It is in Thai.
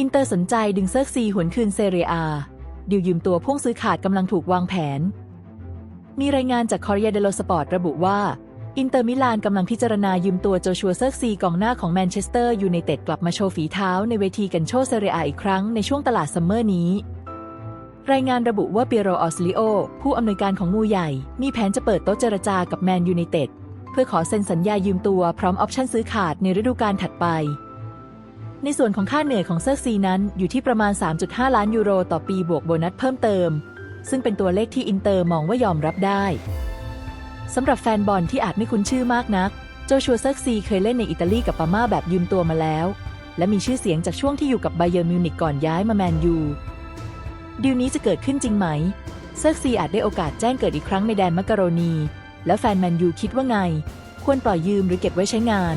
อินเตอร์สนใจดึงเซิร์กซีหวนคืนเซเรียอาดิวยืมตัวพ่วงซื้อขาดกำลังถูกวางแผน มีรายงานจากคอ r รียเดโลสปอร์ตระบุว่า อินเตอร์มิลานกำลังพิจารณายืมตัวโจชัวเซิร์กซีกองหน้าของแมนเชสเตอร์ยูไนเต็ดกลับมาโชว์ฝีเท้าในเวทีกันโชเซเรียอาอีกครั้งในช่วงตลาดซัมเมอร์นี้ รายงานระบุว่าเปียโรออสลิโอผู้อำนวยการของงูใหญ่ มีแผนจะเปิดโต๊ะเจรจากับแมนยูไนเต็ดเพื่อขอเซ็นสัญญายืมตัวพร้อมออปชั่นซื้อขาดในฤดูกาลถัดไป ในส่วนของค่าเหนื่อยของเซอร์ซีนั้นอยู่ที่ประมาณ 3.5 ล้านยูโรต่อปีบวกโบนัสเพิ่มเติม ซึ่งเป็นตัวเลขที่อินเตอร์มองว่ายอมรับได้สำหรับแฟนบอลที่อาจไม่คุ้นชื่อมากนัก โจชัวเซิร์ซีเคยเล่นในอิตาลีกับปาม่าแบบยืมตัวมาแล้ว และมีชื่อเสียงจากช่วงที่อยู่กับไบเยอร์มิวนิกก่อนย้ายมาแมนยูดีลนี้จะเกิดขึ้นจริงไหม เซิร์ซีอาจได้โอกาสแจ้งเกิดอีกครั้งในแดนมักกะโรนี แล้วแฟนแมนยูคิดว่าไง ควรปล่อยยืมหรือเก็บไว้ใช้งาน